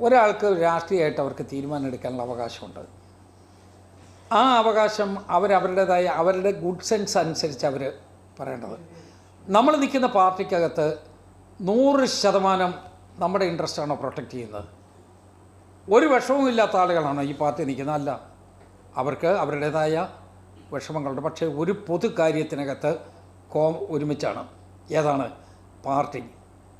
ഒരാൾക്ക് രാഷ്ട്രീയമായിട്ട് അവർക്ക് തീരുമാനം എടുക്കാനുള്ള അവകാശമുണ്ട്. ആ അവകാശം അവരവരുടേതായ അവരുടെ ഗുഡ് സെൻസ് അനുസരിച്ച് അവർ പറയേണ്ടത്. നമ്മൾ നിൽക്കുന്ന പാർട്ടിക്കകത്ത് നൂറ് ശതമാനം നമ്മുടെ ഇൻട്രസ്റ്റാണോ പ്രൊട്ടക്റ്റ് ചെയ്യുന്നത്? ഒരു വിഷമവും ഇല്ലാത്ത ആളുകളാണോ ഈ പാർട്ടി നിൽക്കുന്നത്? അല്ല. അവർക്ക് അവരുടേതായ വിഷമങ്ങളുണ്ട്. പക്ഷേ ഒരു പൊതു കാര്യത്തിനകത്ത് കോ ഒരുമിച്ചാണ്. ഏതാണ്? പാർട്ടി.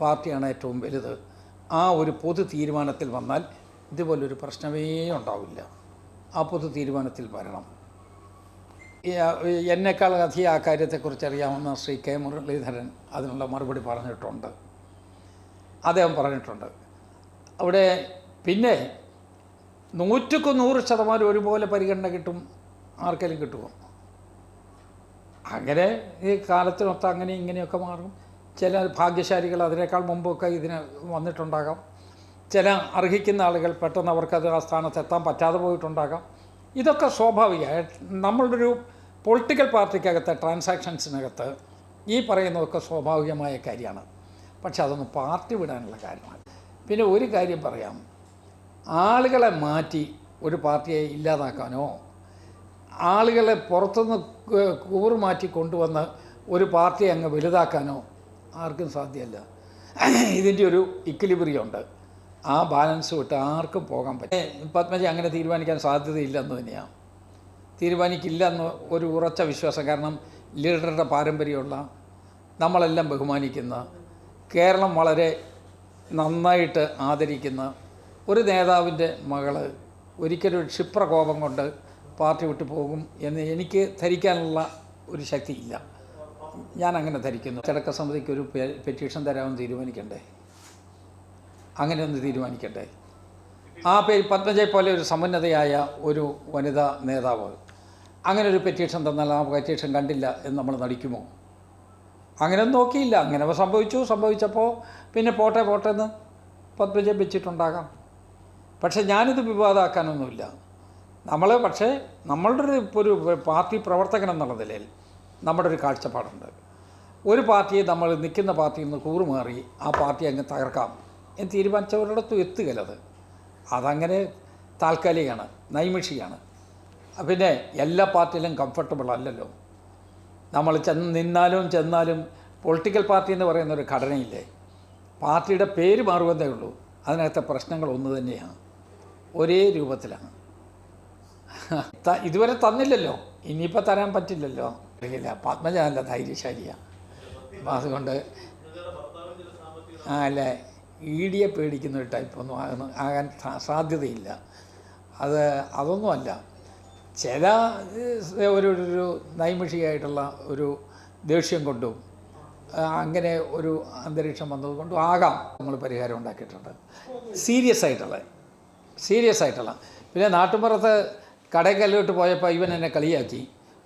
പാർട്ടിയാണ് ഏറ്റവും വലുത്. ആ ഒരു പൊതു തീരുമാനത്തിൽ വന്നാൽ ഇതുപോലൊരു പ്രശ്നമേ ഉണ്ടാവില്ല. ആ പൊതു തീരുമാനത്തിൽ വരണം. എന്നെക്കാൾ അധികം ആ കാര്യത്തെക്കുറിച്ച് അറിയാവുന്ന ശ്രീ കെ മുരളീധരൻ അതിനുള്ള മറുപടി പറഞ്ഞിട്ടുണ്ട്. അദ്ദേഹം പറഞ്ഞിട്ടുണ്ട്. അവിടെ പിന്നെ നൂറ്റിക്ക് നൂറ് ശതമാനം ഒരുപോലെ പരിഗണന കിട്ടും. ആർക്കെങ്കിലും കിട്ടുമോ അങ്ങനെ ഈ കാലത്തിനൊത്ത അങ്ങനെ ഇങ്ങനെയൊക്കെ മാറും. ചില ഭാഗ്യശാലികൾ അതിനേക്കാൾ മുമ്പൊക്കെ ഇതിന് വന്നിട്ടുണ്ടാകാം. ചില അർഹിക്കുന്ന ആളുകൾ പെട്ടെന്ന് അവർക്കത് ആ സ്ഥാനത്ത് എത്താൻ പറ്റാതെ പോയിട്ടുണ്ടാകാം. ഇതൊക്കെ സ്വാഭാവികമായി. നമ്മളുടെ ഒരു പൊളിറ്റിക്കൽ പാർട്ടിക്കകത്ത് ട്രാൻസാക്ഷൻസിനകത്ത് ഈ പറയുന്നതൊക്കെ സ്വാഭാവികമായ കാര്യമാണ്. പക്ഷെ അതൊന്നും പാർട്ടി വിടാനുള്ള കാര്യമാണ്. പിന്നെ ഒരു കാര്യം പറയാം. ആളുകളെ മാറ്റി ഒരു പാർട്ടിയെ ഇല്ലാതാക്കാനോ ആളുകളെ പുറത്തുനിന്ന് കൂറുമാറ്റി മാറ്റി കൊണ്ടുവന്ന് ഒരു പാർട്ടിയെ അങ്ങ് വലുതാക്കാനോ ആർക്കും സാധ്യമല്ല. ഇതിന്റെ ഒരു ഇക്വിലിബ്രിയം ഉണ്ട്. ആ ബാലൻസ് വിട്ട് ആർക്കും പോകാൻ പറ്റും പത്മജി അങ്ങനെ തീരുമാനിക്കാൻ സാധ്യതയില്ലെന്ന് തന്നെയാണ് തീരുമാനിക്കില്ല എന്ന് ഒരു ഉറച്ച വിശ്വാസം. കാരണം ലീഡറുടെ പാരമ്പര്യമുള്ള നമ്മളെല്ലാം ബഹുമാനിക്കുന്ന കേരളം വളരെ നന്നായിട്ട് ആദരിക്കുന്ന ഒരു നേതാവിന്റെ മകൾ ഒരിക്കലും ഒരു ക്ഷിപ്രകോപം കൊണ്ട് പാർട്ടി വിട്ടു പോകും എന്ന് എനിക്ക് ധരിക്കാനുള്ള ഒരു ശക്തിയില്ല. ഞാൻ അങ്ങനെ ധരിക്കുന്നു. ചടക്ക സമിതിക്ക് ഒരു പെറ്റീഷൻ തരാമെന്ന് തീരുമാനിക്കണ്ടേ? അങ്ങനെ ഒന്ന് തീരുമാനിക്കട്ടെ ആ പേര് പത്മജയെ പോലെ ഒരു സമുന്നതയായ ഒരു വനിതാ നേതാവ് അങ്ങനെ ഒരു പെറ്റീഷൻ തന്നാൽ ആ പെറ്റീഷൻ കണ്ടില്ല എന്ന് നമ്മൾ നടിക്കുമോ? അങ്ങനെ നോക്കിയില്ല. അങ്ങനെ സംഭവിച്ചു. സംഭവിച്ചപ്പോൾ പിന്നെ പോട്ടെ പോട്ടെ എന്ന് പത്മജയ് വെച്ചിട്ടുണ്ടാകാം. പക്ഷേ ഞാനിത് വിവാദമാക്കാനൊന്നുമില്ല നമ്മൾ പക്ഷേ നമ്മളുടെ ഒരു ഒരു പാർട്ടി പ്രവർത്തകൻ എന്നുള്ള നിലയിൽ നമ്മുടെ ഒരു കാഴ്ചപ്പാടുണ്ട്. ഒരു പാർട്ടിയെ നമ്മൾ നിൽക്കുന്ന പാർട്ടിയിൽ നിന്ന് കൂറുമാറി ആ പാർട്ടി അങ്ങ് തകർക്കാം എന്ന് തീരുമാനിച്ചവരോടൊത്തും എത്തുകയില്ലത് അതങ്ങനെ താൽക്കാലികമാണ് നൈമിഷിയാണ് പിന്നെ എല്ലാ പാർട്ടിയിലും കംഫർട്ടബിൾ അല്ലല്ലോ. നമ്മൾ ചെന്ന് നിന്നാലും ചെന്നാലും പൊളിറ്റിക്കൽ പാർട്ടി എന്ന് പറയുന്ന ഒരു ഘടനയില്ലേ? പാർട്ടിയുടെ പേര് മാറുവതേ ഉള്ളൂ. അതിനകത്തെ പ്രശ്നങ്ങൾ ഒന്ന് തന്നെയാണ്. ഒരേ രൂപത്തിലാണ്. ഇതുവരെ തന്നില്ലല്ലോ. ഇനിയിപ്പോൾ തരാൻ പറ്റില്ലല്ലോ. അറിയില്ല പത്മജ നല്ല ധൈര്യശാലിയാണ് അതുകൊണ്ട് അല്ലേ ഇ പേടിക്കുന്ന ഒരു ടൈപ്പൊന്നും ആകുന്ന ആകാൻ സാധ്യതയില്ല. അത് അതൊന്നുമല്ല. ചില ഒരു ഒരു നൈമിഷികമായിട്ടുള്ള ഒരു ദേഷ്യം കൊണ്ടും അങ്ങനെ ഒരു അന്തരീക്ഷം വന്നതുകൊണ്ടും ആകാം നമ്മൾ പരിഹാരം ഉണ്ടാക്കിയിട്ടുണ്ട്. സീരിയസ് ആയിട്ടുള്ള സീരിയസ് ആയിട്ടുള്ള. പിന്നെ നാട്ടുമ്പുറത്ത് കടയിൽ കല്ലിട്ട് പോയപ്പോൾ ഇവൻ എന്നെ കളിയാക്കി.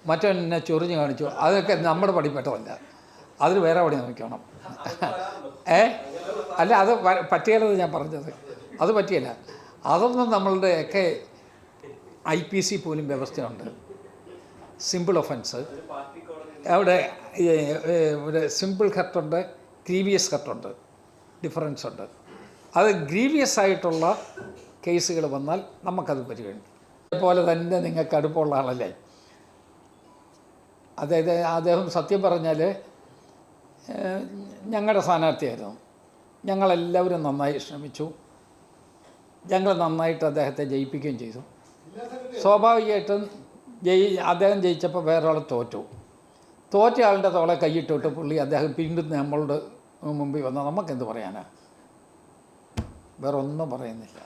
മറ്റവൻ എന്നെ ചൊറിഞ്ഞ് കാണിച്ചു. അതൊക്കെ നമ്മുടെ പടിപ്പെട്ടതല്ല. അതിൽ വേറെ പടി നോക്കണം ഏ? അല്ല അത് പറ്റിയല്ലത് ഞാൻ പറഞ്ഞത്. അത് പറ്റിയല്ല. അതൊന്നും നമ്മളുടെ ഒക്കെ ഐ പി സി പോലും വ്യവസ്ഥയുണ്ട്. സിമ്പിൾ ഒഫൻസ് അവിടെ ഇവിടെ സിമ്പിൾ ഹർട്ടുണ്ട് ഗ്രീവിയസ് ഹർട്ടുണ്ട് ഡിഫറൻസ് ഉണ്ട് അത് ഗ്രീവിയസ് ആയിട്ടുള്ള കേസുകൾ വന്നാൽ നമുക്കത് പരിഗണിക്കും അതുപോലെ തന്നെ നിങ്ങൾക്ക് അടുപ്പമുള്ള ആളല്ലേ? അതായത് അദ്ദേഹം സത്യം പറഞ്ഞാൽ ഞങ്ങളുടെ സ്ഥാനാർത്ഥിയായിരുന്നു. ഞങ്ങളെല്ലാവരും നന്നായി ശ്രമിച്ചു. ഞങ്ങൾ നന്നായിട്ട് അദ്ദേഹത്തെ ജയിപ്പിക്കുകയും ചെയ്തു. സ്വാഭാവികമായിട്ടും ജയി അദ്ദേഹം ജയിച്ചപ്പോൾ വേറൊരാൾ തോറ്റു. തോറ്റ ആളുടെ തോളെ കൈയിട്ടിട്ട് പുള്ളി അദ്ദേഹം വീണ്ടും നമ്മളുടെ മുമ്പിൽ വന്നാൽ നമുക്കെന്ത് പറയാനാണ് വേറെ ഒന്നും പറയുന്നില്ല.